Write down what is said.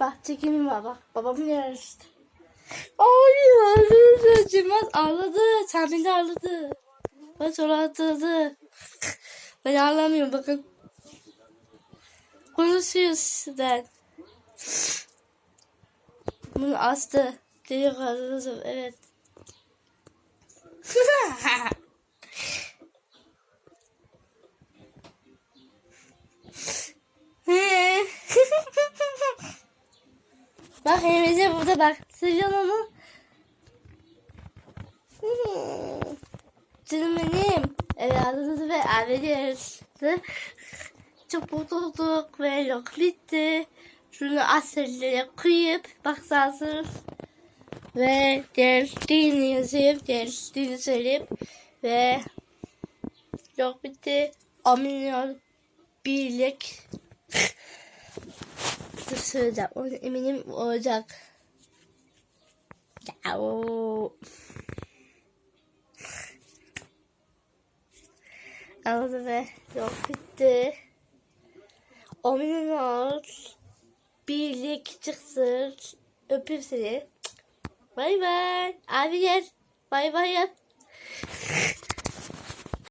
Bak çekimim var bak. Babamın yarıştı. Ay ağladı. Cimaz ağladı. Sen beni ağladı. Bak sonra ağladı. Ben ağlamıyorum bakın. Konuşuyoruz sizden. Bunu astı. Deli ağladı. Evet. Bak Emre'ce burada bak. Sıcan onu. Canım benim. Evladınız ve abileriniz. Çok mutlu olduk ve yok bitti. Şunu asırlara koyup baksansınız. Ve dersliğini yazıp dersliğini söyleyip ve. 10 milyon birlik söyleyeceğim. Onu eminim olacak. Anladı ve yok bitti. O milyon birlik çıksın. Öpeyim seni. Bay bay. Abi gel. Bay bay yap.